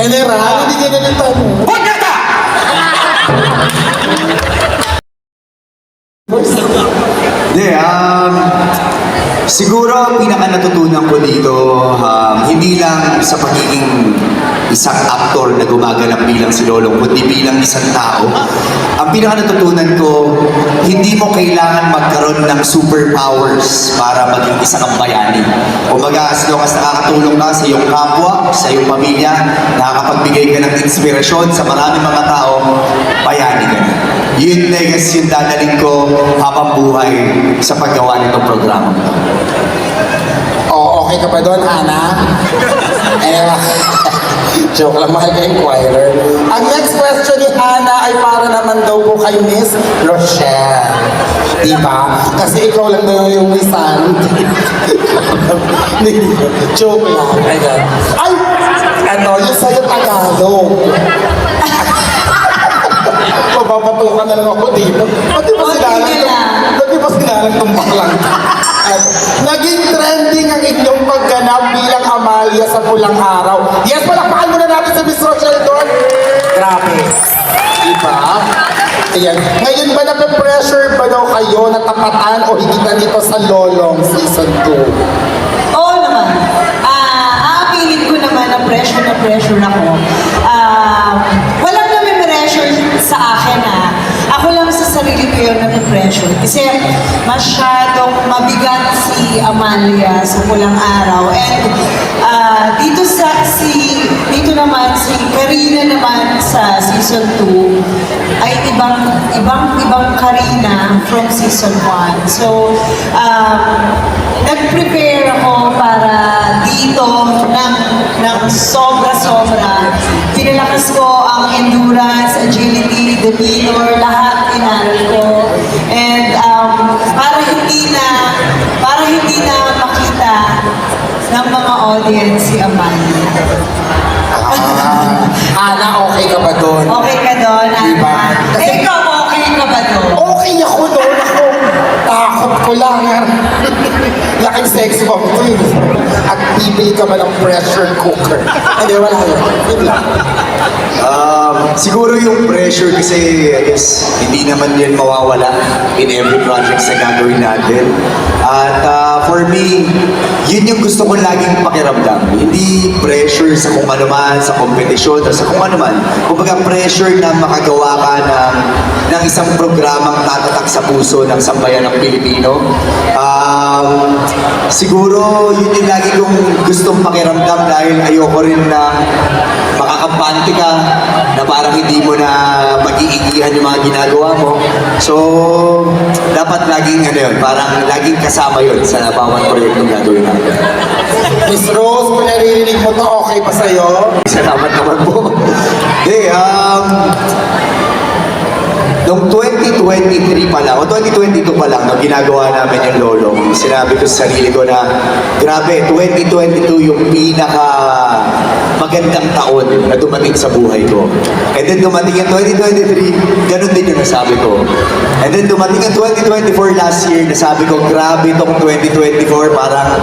General, hindi ka ganito. Huwag na ka! Hindi, um, siguro ang pinaka natutunan ko dito, um, hindi lang sa pagiging isang aktor na gumaganap bilang si Lolong, kundi bilang isang tao. Ang pinaka natutunan ko, hindi mo kailangan magkaroon ng superpowers para maging isa kang bayani. Kumbaga, as long as nakakatulong ka sa iyong kapwa, sa iyong pamilya, nakakapagbigay ka ng inspirasyon sa maraming mga tao, bayani ka na. Yun, Negas, yung dadaling ko habang buhay sa paggawa nitong programa. Oo, okay ka pa doon, Ana? Anyway, joke lang, mahal ka inquirer. Ang next question ni Hana ay para naman daw po kay Miss Rochelle. Diba? Kasi ikaw lang daw yung may. Hindi, joke lang. Ayan. Ay! Ano, yung sa'yo Tagalog. Mapapatukan na lang ako dito. Pati ba sinalang Okay lang. Pati ba sinalang itong baklang Naging trending ang inyong pagganap bilang Amalia sa Pulang Araw. Yes, palakpakan sa Miss Rochelle doon. Grabe. Diba? Ayan. Ngayon ba nape-pressure ba daw kayo na tapatan o higitan nito sa Lolong Season 2? Oo naman. Ah, aapilit ko naman na pressure na pressure ako. Ah, walang namin pressure sa akin ah. Sa sarili ko yung nape-pressure. Kasi masyadong mabigat si Amalia sa pulang araw. And ah, dito sa si dito naman si Karina naman sa season 2 ay ibang ibang ibang Karina from season 1. So um, nag-prepare ako para dito ng, ng sobra-sobra. Pinalakas ko ang endurance, agility, demeanor, lahat inaral ko. And um, para hindi na, para hindi na makita ng mga audience si Amalia. Ah, Ana, okay ka ba doon? Okay Lang. Laking sex bomb ko yun. At bibili ka ba ng pressure cooker? Hindi, wala yun. Yun lang. Um, siguro yung pressure kasi I guess hindi naman din mawawala in every project na gagawin natin. At uh, for me, yun yung gusto ko laging pakiramdam. Hindi pressure sa kung ano man, sa kompetisyon, o sa kung ano man. Kumbaga pressure na makagawa ka ng, ng isang programang tatatak sa puso ng sambayan ng Pilipino. Um, siguro yun yung lagi kong gustong pakiramdam dahil ayoko rin na makakampante ka na parang hindi mo na mag-iigihan yung mga ginagawa mo. So, dapat laging ano yun, parang laging kasama yun sa bawat proyektong gagawin natin. Miss Rose, kung naririnig mo to, okay pa sa'yo? Salamat naman po. Hey, um, Noong 2023 pa lang, o 2022 pa lang, nung ginagawa namin yung lolo, sinabi ko sa sarili ko na, grabe, 2022 yung pinaka magandang taon na dumating sa buhay ko. And then dumating yung 2023, ganun din yung nasabi ko. And then dumating yung 2024 last year, nasabi ko, grabe itong 2024, parang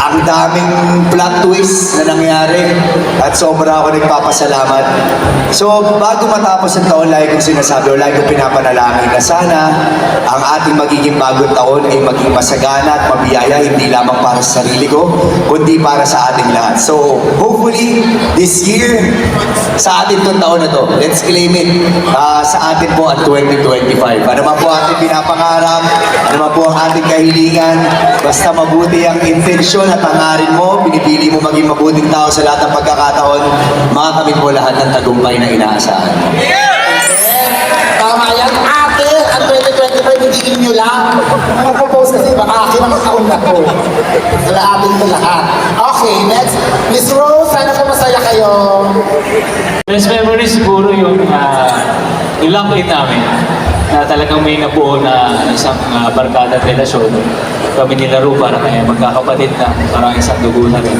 ang daming plot twist na nangyari at sobra ako nagpapasalamat. So, bago matapos ang taon, lagi kong sinasabi o lagi kong pinapanalangin na sana ang ating magiging bagong taon ay maging masagana at mabiyaya, hindi lamang para sa sarili ko, kundi para sa ating lahat. So, hopefully, this year, sa atin tong taon na to, let's claim it ah, sa atin po at 2025. Ano man po ating pinapangarap, ano man po ang ating kahilingan, basta mabuti ang intensyon at hangarin mo, pinipili mo maging mabuting tao sa lahat ng pagkakataon, makakamit mo lahat ng tagumpay na inaasahan mo. Tama yan. Ate, ang 2025, hindi inyo lang. Mag-propose kasi ba, akin ang taon na to. Wala atin to lahat. Okay, next. Miss Rose, sana po masaya kayo. Best memory siguro yung uh, yung light namin na talagang may nabuo na isang uh, barkada at relasyon. Kami nilaro para kaya magkakapatid na parang isang dugo na rin.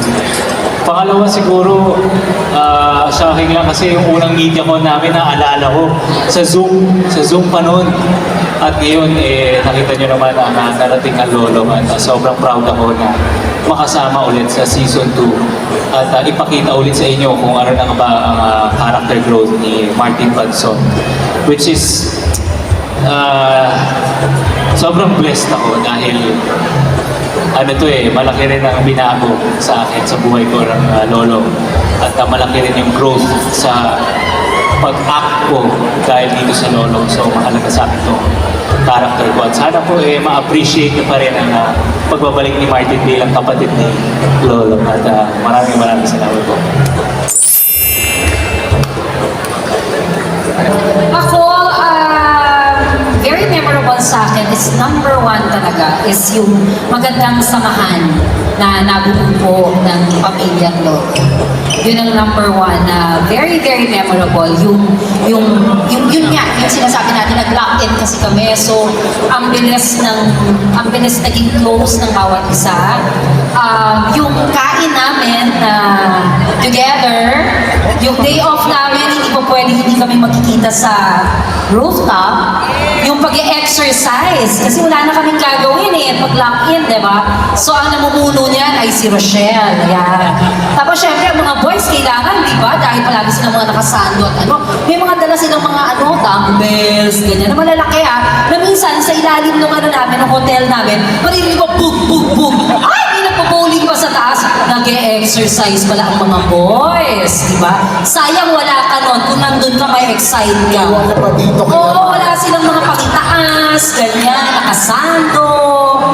Pangalawa siguro, ah, sa akin lang kasi yung unang media ko namin naalala ko sa Zoom, sa Zoom pa noon. At ngayon, eh, nakita nyo naman ang uh, narating ang lolo at uh, sobrang proud ako na makasama ulit sa season 2 at ah, ipakita ulit sa inyo kung ano na ba ang ah, character growth ni Martin Banson. Which is, ah, sobrang blessed ako dahil ano to eh, malaki rin ang binago sa akin sa buhay ko ng ah, lolo. At ah, malaki rin yung growth sa pag-act ko dahil dito sa lolo. So mahalaga sa akin itong character ko. At sana po eh, ma-appreciate niyo pa rin ang ah, pagbabalik ni Martin bilang kapatid ni lolo. At ah, maraming maraming salamat po. Ako, um, very memorable sa akin is number one talaga is yung magandang samahan na nabuo ng pamilyang Lolo. Yun ang number one na very, very memorable. Yung, yung, yung, yun nga, yung sinasabi natin, nag-lock in kasi kami. So, ang bilis ng, ang bilis naging close ng bawat isa. Um, yung kain namin na together, yung day off namin, po pwede hindi kami magkikita sa rooftop. Yung pag exercise kasi wala na kaming gagawin eh, pag lock in, di ba? So ang namumuno niyan ay si Rochelle. Ayan. Tapos syempre, ang mga boys kailangan, di ba? Dahil palagi silang mga nakasando at ano, may mga dala silang mga ano, dumbbells, ganyan, na malalaki ah. Na minsan, sa ilalim ng ano namin, ng hotel namin, maririnig ko, bug, bug, bug. Ay, may nagpo-bowling pa sa taas. Nag-e-exercise pala ang mga boys, di ba? Sayang wala ka nun. Kung nandun ka, may excite ka. Wala pa dito. Oo, wala silang mga pangitaas, ganyan, nakasando.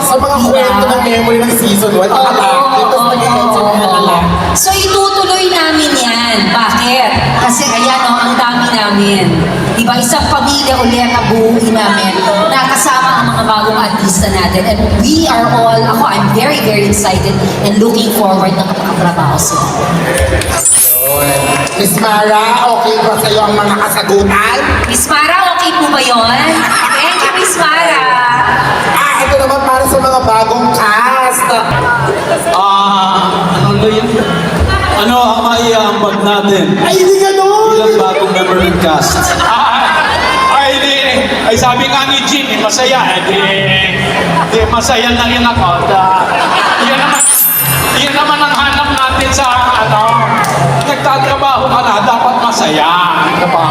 Sa mga kwento ng memory ng season 1, Oo, nakatakot. Tapos oo, nag-i-exit oo, na oo. lang. So itutuloy namin yan. Bakit? Kasi ayan o, ang dami namin. Diba, isang pamilya ulit na buuin namin na kasama ang mga bagong artista natin. And we are all, ako, very, excited and looking forward na kapakatrabaho sila. Miss Mara, okay ba sa'yo ang mga kasagutan? Miss Mara, okay po ba yun? Thank you, Miss Mara. Ah, ito naman para sa mga bagong cast. Ah, ano ba yun? Ano ang maiaambag natin Ay, hindi ganun! bilang bagong member ng cast? Ah, ay sabi nga ni Jim, eh, masaya, eh, di, di masaya na rin ako. Da, yan naman, yan naman ang hanap natin sa, ano, nagtatrabaho ka na, dapat masaya. Diba?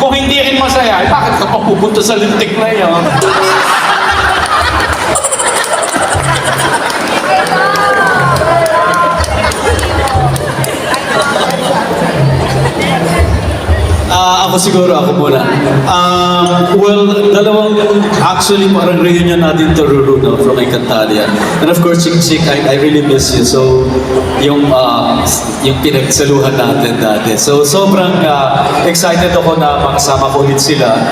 Kung hindi rin masaya, eh, bakit ka pa pupunta sa lintik na yun? Ako siguro, ako muna. Um, well, dalawang, actually, parang reunion natin to Ruru, no, from Encantadia. And of course, Chik Chik, I, I really miss you. So, yung, uh, yung pinagsaluhan natin dati. So, sobrang uh, excited ako na makasama ko ulit sila.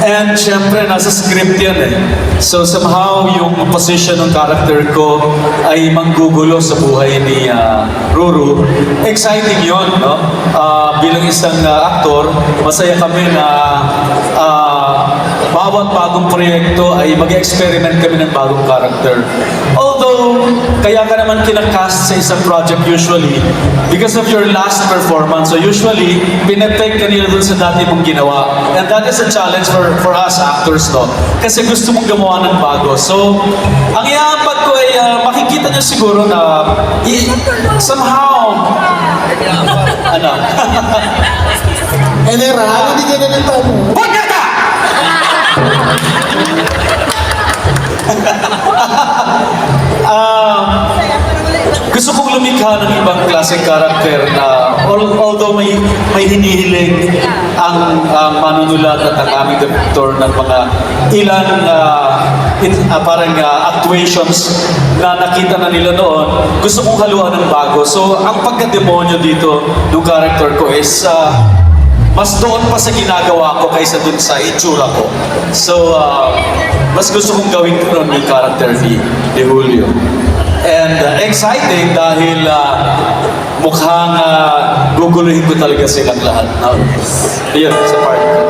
And syempre, nasa script yan eh. So, somehow, yung position ng character ko ay manggugulo sa buhay ni uh, Ruru. Exciting yon no? Ah, bilang isang uh, aktor, masaya kami na ah, bawat bagong proyekto ay mag-experiment kami ng bagong character. Although, kaya ka naman kinakast sa isang project usually because of your last performance. So usually, pinetake ka nila dun sa dati mong ginawa. And that is a challenge for for us actors, no? Kasi gusto mong gumawa ng bago. So, ang iaambag ko ay ah, makikita niyo siguro na somehow, ano, General, hindi ganun yung tanong. Huwag ka ka! Ah, gusto kong lumikha ng ibang klaseng karakter na al- although may, may hinihiling ang, ang manunulat at ang aming director ng mga ilang ah, it- ah, parang ah, actuations na nakita na nila noon, gusto kong haluan ng bago. So, ang pagka-demonyo dito ng character ko is ah, mas doon pa sa ginagawa ko kaysa dun sa itsura ko. So, uh, mas gusto kong gawin ko nun yung character ni, ni Julio. And uh, exciting dahil uh, mukhang uh, guguluhin ko talaga silang lahat. No? Yun, sa part ko.